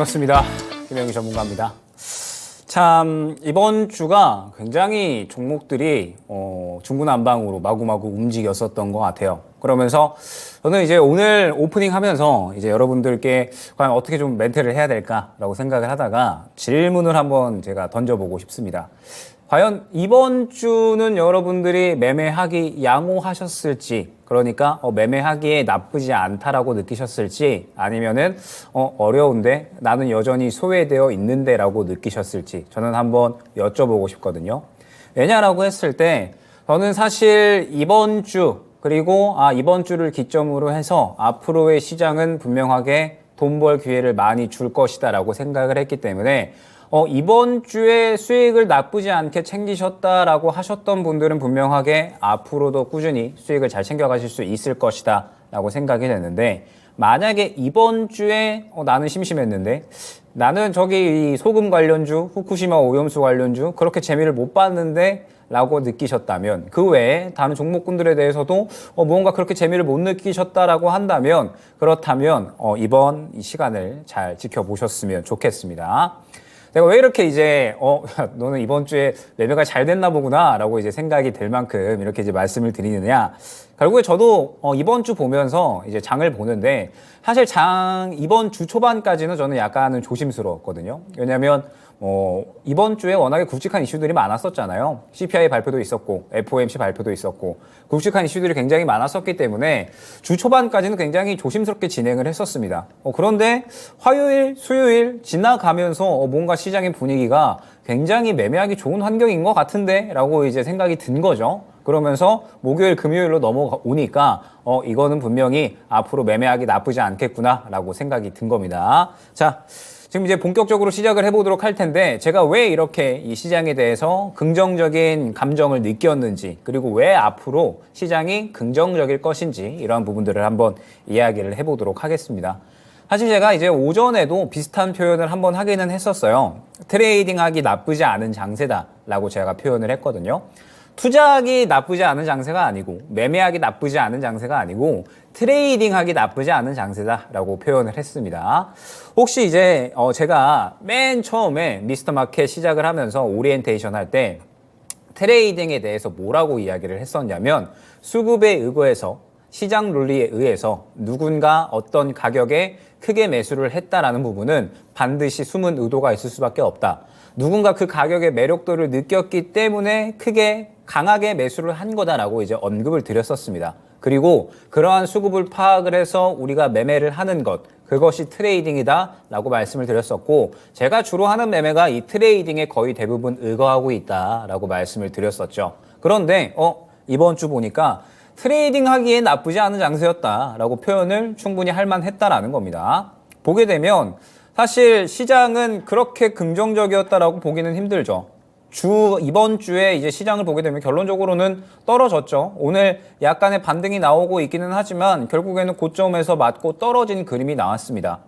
반갑습니다. 김영희 전문가입니다. 참 이번 주가 굉장히 종목들이 어, 중구난방으로 마구마구 움직였었던 것 같아요. 그러면서 저는 이제 오늘 오프닝 하면서 이제 여러분들께 과연 어떻게 좀 멘트를 해야 될까라고 생각을 하다가 질문을 한번 제가 던져보고 싶습니다. 과연 이번 주는 여러분들이 매매하기 양호하셨을지 그러니까 어, 매매하기에 나쁘지 않다라고 느끼셨을지 아니면은 어, 어려운데 나는 여전히 소외되어 있는데라고 느끼셨을지 저는 한번 여쭤보고 싶거든요. 왜냐라고 했을 때 저는 사실 이번 주 그리고 아 이번 주를 기점으로 해서 앞으로의 시장은 분명하게 돈 벌 기회를 많이 줄 것이다라고 생각을 했기 때문에 어, 이번 주에 수익을 나쁘지 않게 챙기셨다라고 하셨던 분들은 분명하게 앞으로도 꾸준히 수익을 잘 챙겨가실 수 있을 것이다 라고 생각이 되는데 만약에 이번 주에 어, 나는 심심했는데 나는 저기 이 소금 관련주, 후쿠시마 오염수 관련주 그렇게 재미를 못 봤는데 라고 느끼셨다면 그 외에 다른 종목군들에 대해서도 어, 무언가 그렇게 재미를 못 느끼셨다라고 한다면 그렇다면 어, 이번 이 시간을 잘 지켜보셨으면 좋겠습니다. 내가 왜 이렇게 이제 어 너는 이번 주에 매매가 잘 됐나 보구나라고 이제 생각이 들 만큼 이렇게 이제 말씀을 드리느냐. 결국에 저도 어 이번 주 보면서 이제 장을 보는데 사실 장 이번 주 초반까지는 저는 약간은 조심스러웠거든요. 왜냐하면 어 이번 주에 워낙에 굵직한 이슈들이 많았었잖아요 CPI 발표도 있었고 FOMC 발표도 있었고 굵직한 이슈들이 굉장히 많았었기 때문에 주 초반까지는 굉장히 조심스럽게 진행을 했었습니다 어, 그런데 화요일 수요일 지나가면서 어, 뭔가 시장의 분위기가 굉장히 매매하기 좋은 환경인 것 같은데 라고 이제 생각이 든 거죠. 그러면서 목요일 금요일로 넘어오니까 어 이거는 분명히 앞으로 매매하기 나쁘지 않겠구나 라고 생각이 든 겁니다. 자 지금 이제 본격적으로 시작을 해보도록 할 텐데 제가 왜 이렇게 이 시장에 대해서 긍정적인 감정을 느꼈는지 그리고 왜 앞으로 시장이 긍정적일 것인지 이러한 부분들을 한번 이야기를 해보도록 하겠습니다. 사실 제가 이제 오전에도 비슷한 표현을 한번 하기는 했었어요. 트레이딩하기 나쁘지 않은 장세다라고 제가 표현을 했거든요. 투자하기 나쁘지 않은 장세가 아니고 매매하기 나쁘지 않은 장세가 아니고 트레이딩하기 나쁘지 않은 장세다라고 표현을 했습니다. 혹시 이제 어 제가 맨 처음에 미스터 마켓 시작을 하면서 오리엔테이션 할 때 트레이딩에 대해서 뭐라고 이야기를 했었냐면 수급에 의거해서 시장 논리에 의해서 누군가 어떤 가격에 크게 매수를 했다라는 부분은 반드시 숨은 의도가 있을 수밖에 없다. 누군가 그 가격의 매력도를 느꼈기 때문에 크게 강하게 매수를 한 거다라고 이제 언급을 드렸었습니다. 그리고 그러한 수급을 파악을 해서 우리가 매매를 하는 것, 그것이 트레이딩이다 라고 말씀을 드렸었고, 제가 주로 하는 매매가 이 트레이딩에 거의 대부분 의거하고 있다 라고 말씀을 드렸었죠. 그런데, 어, 이번 주 보니까 트레이딩 하기에 나쁘지 않은 장세였다라고 표현을 충분히 할 만했다라는 겁니다. 보게 되면 사실 시장은 그렇게 긍정적이었다라고 보기는 힘들죠. 주 이번 주에 이제 시장을 보게 되면 결론적으로는 떨어졌죠. 오늘 약간의 반등이 나오고 있기는 하지만 결국에는 고점에서 맞고 떨어진 그림이 나왔습니다.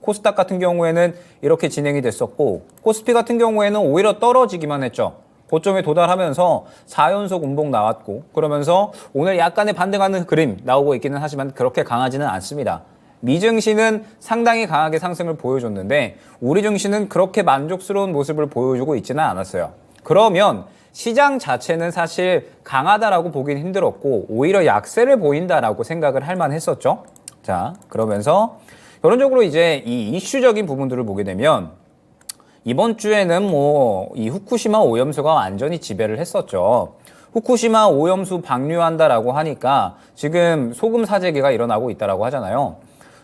코스닥 같은 경우에는 이렇게 진행이 됐었고 코스피 같은 경우에는 오히려 떨어지기만 했죠. 고점에 도달하면서 4연속 운봉 나왔고 그러면서 오늘 약간의 반등하는 그림 나오고 있기는 하지만 그렇게 강하지는 않습니다. 미증시는 상당히 강하게 상승을 보여줬는데 우리 증시는 그렇게 만족스러운 모습을 보여주고 있지는 않았어요. 그러면 시장 자체는 사실 강하다라고 보기는 힘들었고 오히려 약세를 보인다라고 생각을 할 만했었죠. 자 그러면서 결론적으로 이제 이 이슈적인 부분들을 보게 되면 이번 주에는 뭐 이 후쿠시마 오염수가 완전히 지배를 했었죠. 후쿠시마 오염수 방류한다라고 하니까 지금 소금 사재기가 일어나고 있다라고 하잖아요.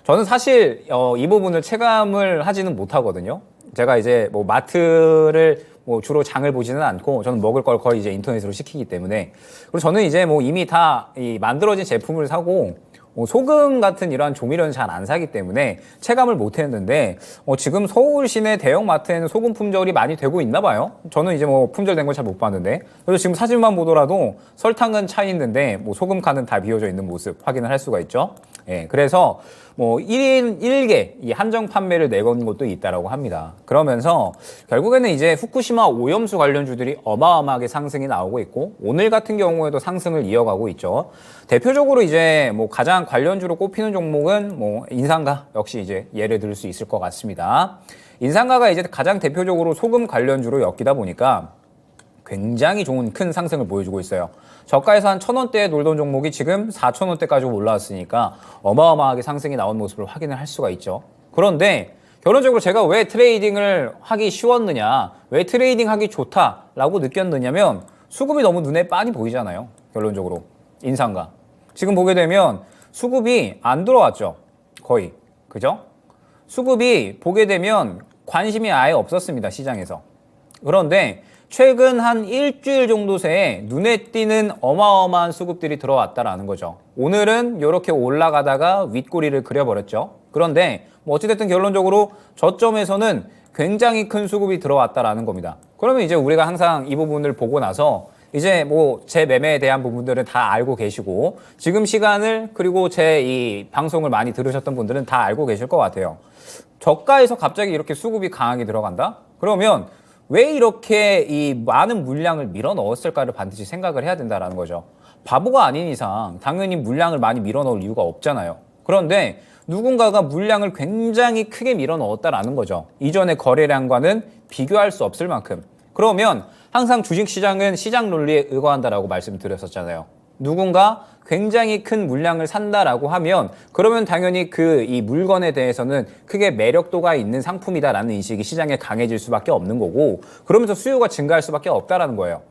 저는 사실 어, 이 부분을 체감을 하지는 못하거든요. 제가 이제 뭐 마트를 뭐 주로 장을 보지는 않고 저는 먹을 걸 거의 이제 인터넷으로 시키기 때문에 그리고 저는 이제 뭐 이미 다 이 만들어진 제품을 사고 어, 소금 같은 이러한 조미료는 잘 안 사기 때문에 체감을 못 했는데 어, 지금 서울 시내 대형 마트에는 소금 품절이 많이 되고 있나 봐요. 저는 이제 뭐 품절된 걸 잘 못 봤는데 그래서 지금 사진만 보더라도 설탕은 차 있는데 뭐 소금 칸은 다 비워져 있는 모습 확인을 할 수가 있죠. 예, 그래서 뭐 1인 1개 이 한정 판매를 내건 것도 있다라고 합니다. 그러면서 결국에는 이제 후쿠시마 오염수 관련주들이 어마어마하게 상승이 나오고 있고 오늘 같은 경우에도 상승을 이어가고 있죠. 대표적으로 이제 뭐 가장 관련주로 꼽히는 종목은 뭐 인상가 역시 이제 예를 들 수 있을 것 같습니다. 인상가가 이제 가장 대표적으로 소금 관련주로 엮이다 보니까 굉장히 좋은 큰 상승을 보여주고 있어요. 저가에서 한 천 원대에 놀던 종목이 지금 4천 원대까지 올라왔으니까 어마어마하게 상승이 나온 모습을 확인을 할 수가 있죠. 그런데 결론적으로 제가 왜 트레이딩을 하기 쉬웠느냐, 왜 트레이딩 하기 좋다라고 느꼈느냐면 수급이 너무 눈에 빤히 보이잖아요. 결론적으로 인상가. 지금 보게 되면 수급이 안 들어왔죠. 거의. 그죠? 수급이 보게 되면 관심이 아예 없었습니다. 시장에서. 그런데 최근 한 일주일 정도 새에 눈에 띄는 어마어마한 수급들이 들어왔다라는 거죠. 오늘은 이렇게 올라가다가 윗꼬리를 그려버렸죠. 그런데 뭐 어찌됐든 결론적으로 저점에서는 굉장히 큰 수급이 들어왔다라는 겁니다. 그러면 이제 우리가 항상 이 부분을 보고 나서 이제 뭐 제 매매에 대한 부분들은 다 알고 계시고 지금 시간을 그리고 제 이 방송을 많이 들으셨던 분들은 다 알고 계실 것 같아요. 저가에서 갑자기 이렇게 수급이 강하게 들어간다? 그러면 왜 이렇게 이 많은 물량을 밀어 넣었을까를 반드시 생각을 해야 된다라는 거죠. 바보가 아닌 이상 당연히 물량을 많이 밀어 넣을 이유가 없잖아요. 그런데 누군가가 물량을 굉장히 크게 밀어 넣었다라는 거죠. 이전의 거래량과는 비교할 수 없을 만큼. 그러면 항상 주식시장은 시장 논리에 의거한다라고 말씀드렸었잖아요. 누군가 굉장히 큰 물량을 산다라고 하면 그러면 당연히 그 이 물건에 대해서는 크게 매력도가 있는 상품이다라는 인식이 시장에 강해질 수밖에 없는 거고 그러면서 수요가 증가할 수밖에 없다라는 거예요.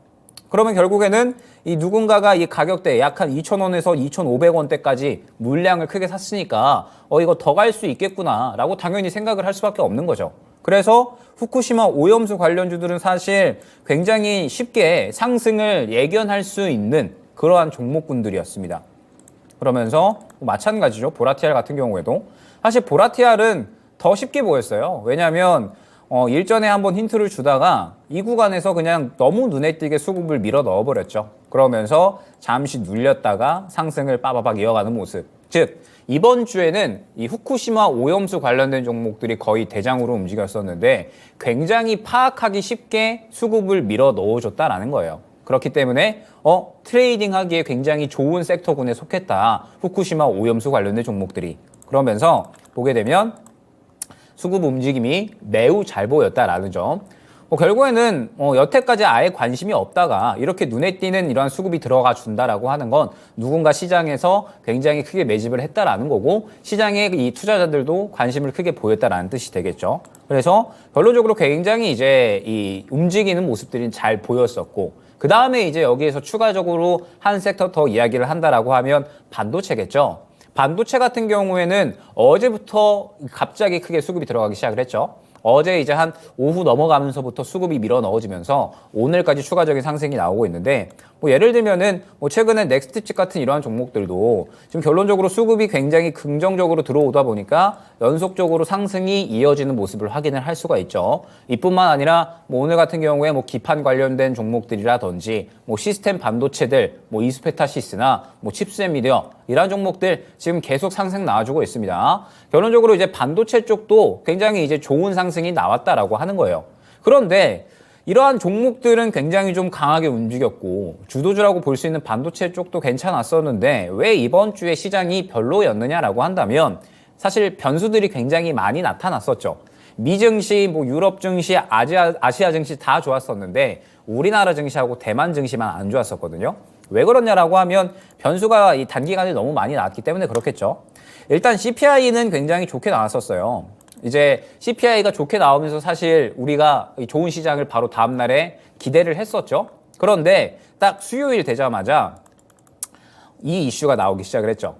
그러면 결국에는 이 누군가가 이 가격대 약 한 2,000원에서 2,500원대까지 물량을 크게 샀으니까 어 이거 더 갈 수 있겠구나라고 당연히 생각을 할 수밖에 없는 거죠. 그래서 후쿠시마 오염수 관련주들은 사실 굉장히 쉽게 상승을 예견할 수 있는 그러한 종목군들이었습니다. 그러면서 마찬가지죠. 보라티알 같은 경우에도 사실 보라티알은 더 쉽게 보였어요. 왜냐하면 어, 일전에 한번 힌트를 주다가 이 구간에서 그냥 너무 눈에 띄게 수급을 밀어 넣어버렸죠. 그러면서 잠시 눌렸다가 상승을 빠바박 이어가는 모습. 즉 이번 주에는 이 후쿠시마 오염수 관련된 종목들이 거의 대장으로 움직였었는데 굉장히 파악하기 쉽게 수급을 밀어 넣어줬다라는 거예요. 그렇기 때문에 어 트레이딩 하기에 굉장히 좋은 섹터군에 속했다. 후쿠시마 오염수 관련된 종목들이. 그러면서 보게 되면 수급 움직임이 매우 잘 보였다라는 점. 뭐 결국에는 어, 여태까지 아예 관심이 없다가 이렇게 눈에 띄는 이러한 수급이 들어가 준다라고 하는 건 누군가 시장에서 굉장히 크게 매집을 했다라는 거고 시장의 이 투자자들도 관심을 크게 보였다라는 뜻이 되겠죠. 그래서 결론적으로 굉장히 이제 이 움직이는 모습들이 잘 보였었고 그 다음에 이제 여기에서 추가적으로 한 섹터 더 이야기를 한다라고 하면 반도체겠죠. 반도체 같은 경우에는 어제부터 갑자기 크게 수급이 들어가기 시작을 했죠. 어제 이제 한 오후 넘어가면서부터 수급이 밀어 넣어지면서 오늘까지 추가적인 상승이 나오고 있는데 뭐 예를 들면은 뭐 최근에 넥스트칩 같은 이러한 종목들도 지금 결론적으로 수급이 굉장히 긍정적으로 들어오다 보니까 연속적으로 상승이 이어지는 모습을 확인을 할 수가 있죠. 이뿐만 아니라 뭐 오늘 같은 경우에 뭐 기판 관련된 종목들이라든지 뭐 시스템 반도체들 뭐 이스페타시스나 뭐 칩스앤 미디어 이러한 종목들 지금 계속 상승 나와주고 있습니다. 결론적으로 이제 반도체 쪽도 굉장히 이제 좋은 상승이 나왔다라고 하는 거예요. 그런데 이러한 종목들은 굉장히 좀 강하게 움직였고 주도주라고 볼 수 있는 반도체 쪽도 괜찮았었는데 왜 이번 주에 시장이 별로였느냐라고 한다면 사실 변수들이 굉장히 많이 나타났었죠. 미 증시, 뭐 유럽 증시, 아시아, 아시아 증시 다 좋았었는데 우리나라 증시하고 대만 증시만 안 좋았었거든요. 왜 그러냐라고 하면 변수가 이 단기간에 너무 많이 나왔기 때문에 그렇겠죠. 일단 CPI는 굉장히 좋게 나왔었어요. 이제 CPI가 좋게 나오면서 사실 우리가 이 좋은 시장을 바로 다음 날에 기대를 했었죠. 그런데 딱 수요일 되자마자 이 이슈가 나오기 시작을 했죠.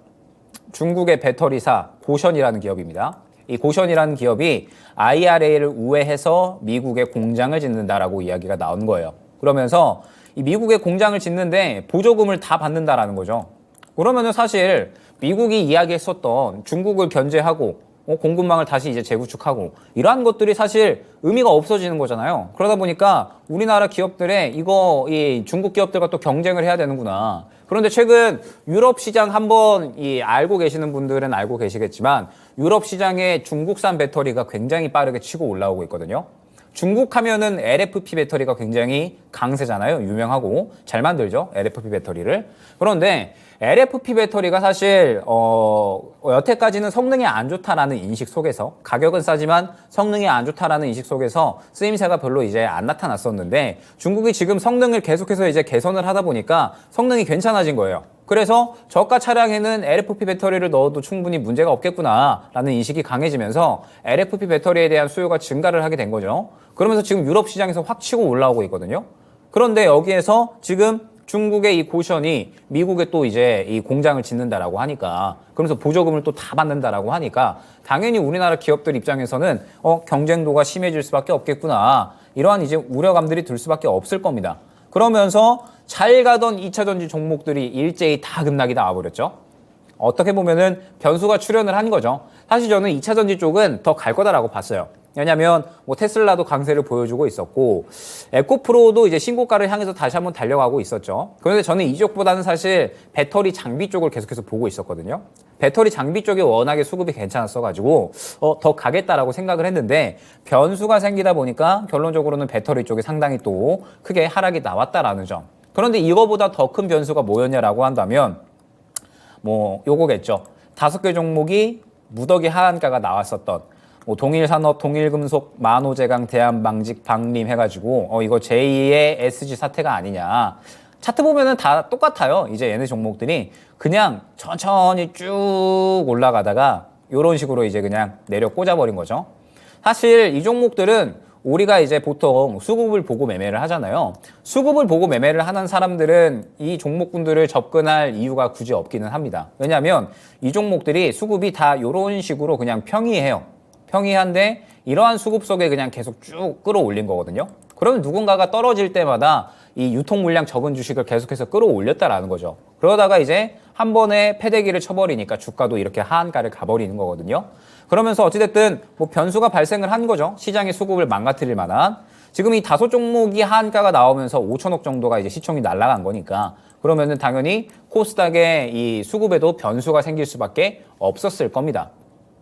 중국의 배터리사 고션이라는 기업입니다. 이 고션이라는 기업이 IRA를 우회해서 미국에 공장을 짓는다라고 이야기가 나온 거예요. 그러면서 이 미국에 공장을 짓는데 보조금을 다 받는다라는 거죠. 그러면은 사실 미국이 이야기했었던 중국을 견제하고 어, 공급망을 다시 이제 재구축하고 이러한 것들이 사실 의미가 없어지는 거잖아요. 그러다 보니까 우리나라 기업들의 이거 이 중국 기업들과 또 경쟁을 해야 되는구나. 그런데 최근 유럽 시장 한번 이 알고 계시는 분들은 알고 계시겠지만 유럽 시장의 중국산 배터리가 굉장히 빠르게 치고 올라오고 있거든요. 중국 하면은 LFP 배터리가 굉장히 강세잖아요. 유명하고 잘 만들죠. LFP 배터리를. 그런데 LFP 배터리가 사실 어 여태까지는 성능이 안 좋다라는 인식 속에서 가격은 싸지만 성능이 안 좋다라는 인식 속에서 쓰임새가 별로 이제 안 나타났었는데 중국이 지금 성능을 계속해서 이제 개선을 하다 보니까 성능이 괜찮아진 거예요. 그래서 저가 차량에는 LFP 배터리를 넣어도 충분히 문제가 없겠구나라는 인식이 강해지면서 LFP 배터리에 대한 수요가 증가를 하게 된 거죠. 그러면서 지금 유럽 시장에서 확 치고 올라오고 있거든요. 그런데 여기에서 지금 중국의 이 고션이 미국에 또 이제 이 공장을 짓는다라고 하니까 그러면서 보조금을 또 다 받는다라고 하니까 당연히 우리나라 기업들 입장에서는 어 경쟁도가 심해질 수밖에 없겠구나 이러한 이제 우려감들이 들 수밖에 없을 겁니다. 그러면서 잘 가던 2차 전지 종목들이 일제히 다 급락이 나와버렸죠. 어떻게 보면은 변수가 출현을 한 거죠. 사실 저는 2차 전지 쪽은 더 갈 거다라고 봤어요. 왜냐면 뭐 테슬라도 강세를 보여주고 있었고 에코프로도 이제 신고가를 향해서 다시 한번 달려가고 있었죠. 그런데 저는 이쪽보다는 사실 배터리 장비 쪽을 계속해서 보고 있었거든요. 배터리 장비 쪽이 워낙에 수급이 괜찮았어가지고 어, 더 가겠다라고 생각을 했는데 변수가 생기다 보니까 결론적으로는 배터리 쪽이 상당히 또 크게 하락이 나왔다라는 점. 그런데 이거보다 더 큰 변수가 뭐였냐라고 한다면 뭐 요거겠죠. 다섯 개 종목이 무더기 하한가가 나왔었던 뭐 동일 산업, 동일 금속, 만호 제강, 대한 방직, 방림 해가지고 어 이거 제2의 SG 사태가 아니냐. 차트 보면은 다 똑같아요. 이제 얘네 종목들이 그냥 천천히 쭉 올라가다가 요런 식으로 이제 그냥 내려 꽂아버린 거죠. 사실 이 종목들은 우리가 이제 보통 수급을 보고 매매를 하잖아요. 수급을 보고 매매를 하는 사람들은 이 종목군들을 접근할 이유가 굳이 없기는 합니다. 왜냐하면 이 종목들이 수급이 다 이런 식으로 그냥 평이해요. 평이한데 이러한 수급 속에 그냥 계속 쭉 끌어올린 거거든요. 그러면 누군가가 떨어질 때마다 이 유통 물량 적은 주식을 계속해서 끌어올렸다라는 거죠. 그러다가 이제 한 번에 패대기를 쳐버리니까 주가도 이렇게 하한가를 가버리는 거거든요. 그러면서 어찌됐든 뭐 변수가 발생을 한 거죠. 시장의 수급을 망가뜨릴 만한. 지금 이 다섯 종목이 하한가가 나오면서 5천억 정도가 이제 시총이 날아간 거니까 그러면은 당연히 코스닥의 이 수급에도 변수가 생길 수밖에 없었을 겁니다.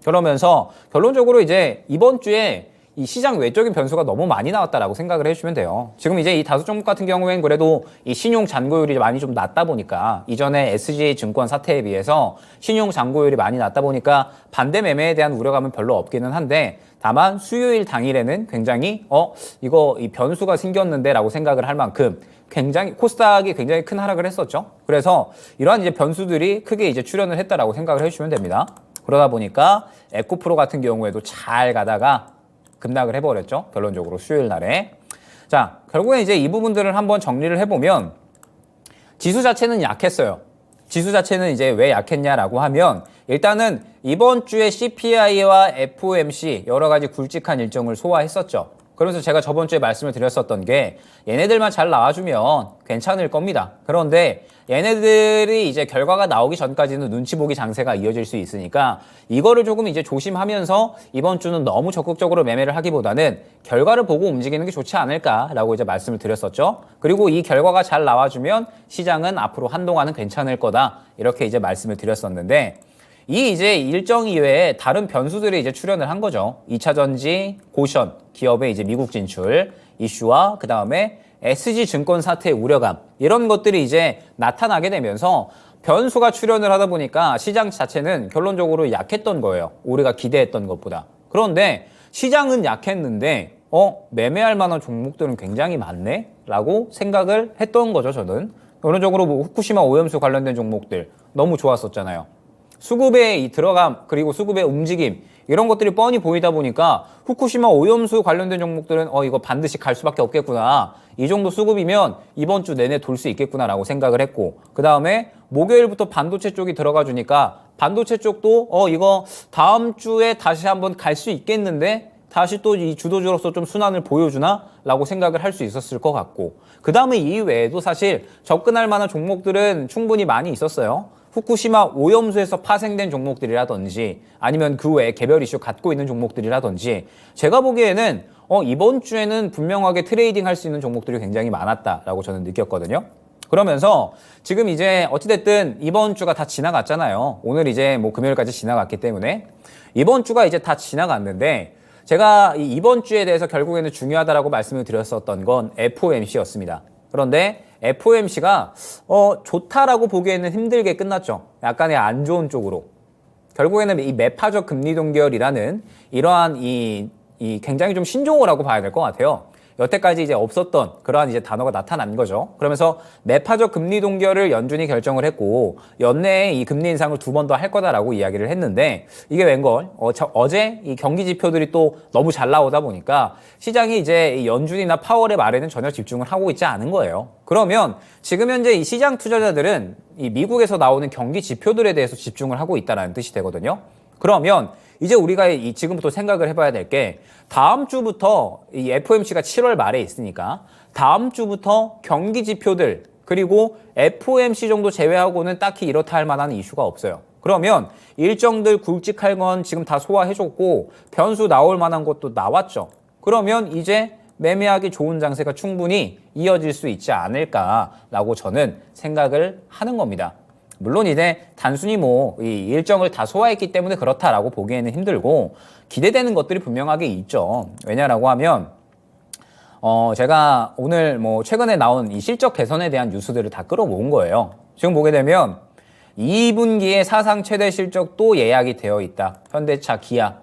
그러면서 결론적으로 이제 이번 주에 이 시장 외적인 변수가 너무 많이 나왔다라고 생각을 해주시면 돼요. 지금 이제 이 다섯 종목 같은 경우엔 그래도 이 신용 잔고율이 많이 좀 낮다 보니까 이전에 SGA 증권 사태에 비해서 신용 잔고율이 많이 낮다 보니까 반대 매매에 대한 우려감은 별로 없기는 한데 다만 수요일 당일에는 굉장히 어 이거 이 변수가 생겼는데라고 생각을 할 만큼 굉장히 코스닥이 굉장히 큰 하락을 했었죠. 그래서 이러한 이제 변수들이 크게 이제 출현을 했다라고 생각을 해주시면 됩니다. 그러다 보니까 에코프로 같은 경우에도 잘 가다가 급락을 해버렸죠. 결론적으로 수요일 날에. 자, 결국에 이제 이 부분들을 한번 정리를 해보면 지수 자체는 약했어요. 지수 자체는 이제 왜 약했냐라고 하면 일단은 이번 주에 CPI와 FOMC 여러 가지 굵직한 일정을 소화했었죠. 그러면서 제가 저번 주에 말씀을 드렸었던 게 얘네들만 잘 나와주면 괜찮을 겁니다. 그런데 얘네들이 이제 결과가 나오기 전까지는 눈치 보기 장세가 이어질 수 있으니까 이거를 조금 이제 조심하면서 이번 주는 너무 적극적으로 매매를 하기보다는 결과를 보고 움직이는 게 좋지 않을까라고 이제 말씀을 드렸었죠. 그리고 이 결과가 잘 나와주면 시장은 앞으로 한동안은 괜찮을 거다 이렇게 이제 말씀을 드렸었는데 이 이제 일정 이외에 다른 변수들이 이제 출현을 한 거죠. 2차 전지, 고션, 기업의 이제 미국 진출 이슈와 그 다음에 SG 증권 사태의 우려감 이런 것들이 이제 나타나게 되면서 변수가 출현을 하다 보니까 시장 자체는 결론적으로 약했던 거예요. 우리가 기대했던 것보다. 그런데 시장은 약했는데 어 매매할 만한 종목들은 굉장히 많네 라고 생각을 했던 거죠 저는 결론적으로 뭐 후쿠시마 오염수 관련된 종목들 너무 좋았었잖아요 수급의 이 들어감 그리고 수급의 움직임 이런 것들이 뻔히 보이다 보니까 후쿠시마 오염수 관련된 종목들은 어 이거 반드시 갈 수밖에 없겠구나 이 정도 수급이면 이번 주 내내 돌 수 있겠구나라고 생각을 했고 그 다음에 목요일부터 반도체 쪽이 들어가 주니까 반도체 쪽도 어 이거 다음 주에 다시 한번 갈 수 있겠는데 다시 또 이 주도주로서 좀 순환을 보여주나? 라고 생각을 할 수 있었을 것 같고 그 다음에 이 외에도 사실 접근할 만한 종목들은 충분히 많이 있었어요. 후쿠시마 오염수에서 파생된 종목들이라든지 아니면 그 외에 개별 이슈 갖고 있는 종목들이라든지 제가 보기에는 어, 이번 주에는 분명하게 트레이딩 할 수 있는 종목들이 굉장히 많았다라고 저는 느꼈거든요. 그러면서 지금 이제 어찌됐든 이번 주가 다 지나갔잖아요. 오늘 이제 뭐 금요일까지 지나갔기 때문에 이번 주가 이제 다 지나갔는데 제가 이 이번 주에 대해서 결국에는 중요하다라고 말씀을 드렸었던 건 FOMC였습니다. 그런데 FOMC가 어, 좋다라고 보기에는 힘들게 끝났죠. 약간의 안 좋은 쪽으로. 결국에는 이 매파적 금리 동결이라는 이러한 이, 이 굉장히 좀 신종어라고 봐야 될 것 같아요. 여태까지 이제 없었던 그러한 이제 단어가 나타난 거죠. 그러면서 매파적 금리 동결을 연준이 결정을 했고 연내에 이 금리 인상을 두 번 더 할 거다라고 이야기를 했는데 이게 웬걸 어, 저, 어제 이 경기 지표들이 또 너무 잘 나오다 보니까 시장이 이제 이 연준이나 파월의 말에는 전혀 집중을 하고 있지 않은 거예요. 그러면 지금 현재 이 시장 투자자들은 이 미국에서 나오는 경기 지표들에 대해서 집중을 하고 있다는 뜻이 되거든요. 그러면 이제 우리가 이 지금부터 생각을 해봐야 될 게 다음 주부터 이 FOMC가 7월 말에 있으니까 다음 주부터 경기 지표들 그리고 FOMC 정도 제외하고는 딱히 이렇다 할 만한 이슈가 없어요. 그러면 일정들 굵직할 건 지금 다 소화해줬고 변수 나올 만한 것도 나왔죠. 그러면 이제 매매하기 좋은 장세가 충분히 이어질 수 있지 않을까라고 저는 생각을 하는 겁니다. 물론 이제 단순히 뭐 이 일정을 다 소화했기 때문에 그렇다라고 보기에는 힘들고 기대되는 것들이 분명하게 있죠. 왜냐라고 하면 어 제가 오늘 뭐 최근에 나온 이 실적 개선에 대한 뉴스들을 다 끌어모은 거예요. 지금 보게 되면 2분기에 사상 최대 실적도 예약이 되어 있다. 현대차, 기아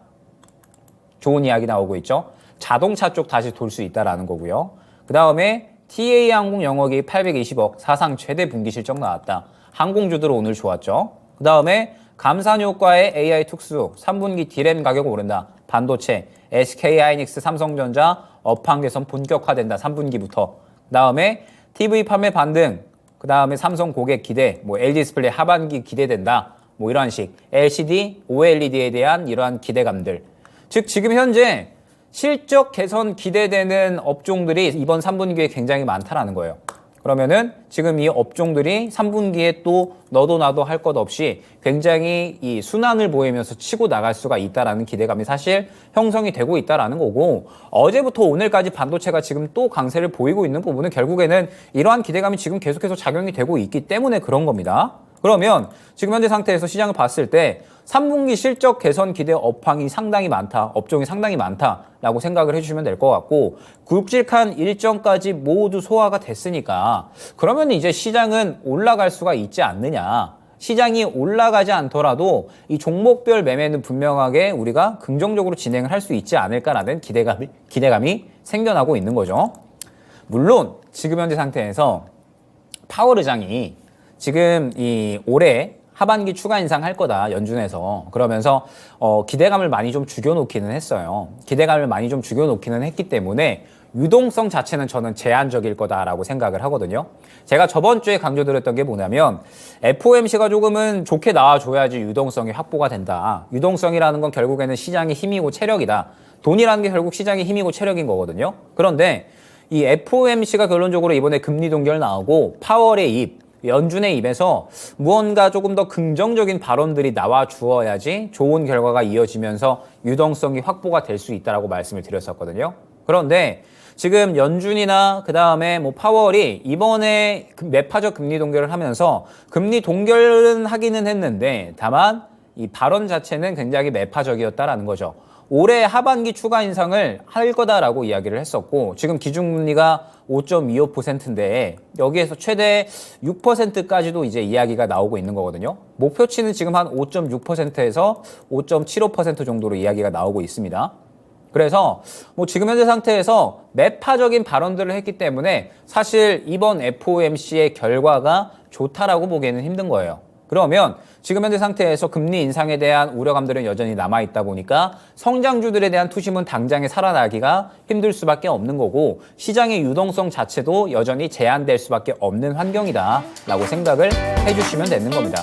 좋은 이야기 나오고 있죠. 자동차 쪽 다시 돌 수 있다라는 거고요. 그 다음에 TA 항공 영업이 820억 사상 최대 분기 실적 나왔다. 항공주들 오늘 좋았죠. 그 다음에 감산 효과의 AI 특수 3분기 디램 가격 오른다. 반도체 SK 하이닉스 삼성전자 업황 개선 본격화된다. 3분기부터. 그 다음에 TV 판매 반등. 그 다음에 삼성 고객 기대. 뭐 LG 디스플레이 하반기 기대된다. 뭐 이러한 식. LCD, OLED에 대한 이러한 기대감들. 즉 지금 현재 실적 개선 기대되는 업종들이 이번 3분기에 굉장히 많다라는 거예요. 그러면은 지금 이 업종들이 3분기에 또 너도 나도 할 것 없이 굉장히 이 순환을 보이면서 치고 나갈 수가 있다라는 기대감이 사실 형성이 되고 있다라는 거고 어제부터 오늘까지 반도체가 지금 또 강세를 보이고 있는 부분은 결국에는 이러한 기대감이 지금 계속해서 작용이 되고 있기 때문에 그런 겁니다. 그러면 지금 현재 상태에서 시장을 봤을 때 3분기 실적 개선 기대 업황이 상당히 많다, 업종이 상당히 많다라고 생각을 해주시면 될 것 같고 굵직한 일정까지 모두 소화가 됐으니까 그러면 이제 시장은 올라갈 수가 있지 않느냐. 시장이 올라가지 않더라도 이 종목별 매매는 분명하게 우리가 긍정적으로 진행을 할 수 있지 않을까라는 기대감이, 기대감이 생겨나고 있는 거죠. 물론 지금 현재 상태에서 파월 의장이 지금 이 올해 하반기 추가 인상할 거다 연준에서 그러면서 어, 기대감을 많이 좀 죽여놓기는 했어요. 기대감을 많이 좀 죽여놓기는 했기 때문에 유동성 자체는 저는 제한적일 거다라고 생각을 하거든요. 제가 저번 주에 강조드렸던 게 뭐냐면 FOMC가 조금은 좋게 나와줘야지 유동성이 확보가 된다. 유동성이라는 건 결국에는 시장의 힘이고 체력이다. 돈이라는 게 결국 시장의 힘이고 체력인 거거든요. 그런데 이 FOMC가 결론적으로 이번에 금리 동결 나오고 파월의 입, 연준의 입에서 무언가 조금 더 긍정적인 발언들이 나와 주어야지 좋은 결과가 이어지면서 유동성이 확보가 될 수 있다라고 말씀을 드렸었거든요. 그런데 지금 연준이나 그 다음에 뭐 파월이 이번에 그 매파적 금리 동결을 하면서 금리 동결은 하기는 했는데 다만 이 발언 자체는 굉장히 매파적이었다라는 거죠. 올해 하반기 추가 인상을 할 거다라고 이야기를 했었고 지금 기준금리가 5.25%인데 여기에서 최대 6%까지도 이제 이야기가 나오고 있는 거거든요. 목표치는 지금 한 5.6%에서 5.75% 정도로 이야기가 나오고 있습니다. 그래서 뭐 지금 현재 상태에서 매파적인 발언들을 했기 때문에 사실 이번 FOMC의 결과가 좋다라고 보기에는 힘든 거예요. 그러면 지금 현재 상태에서 금리 인상에 대한 우려감들은 여전히 남아 있다 보니까 성장주들에 대한 투심은 당장에 살아나기가 힘들 수밖에 없는 거고 시장의 유동성 자체도 여전히 제한될 수밖에 없는 환경이다라고 생각을 해주시면 되는 겁니다.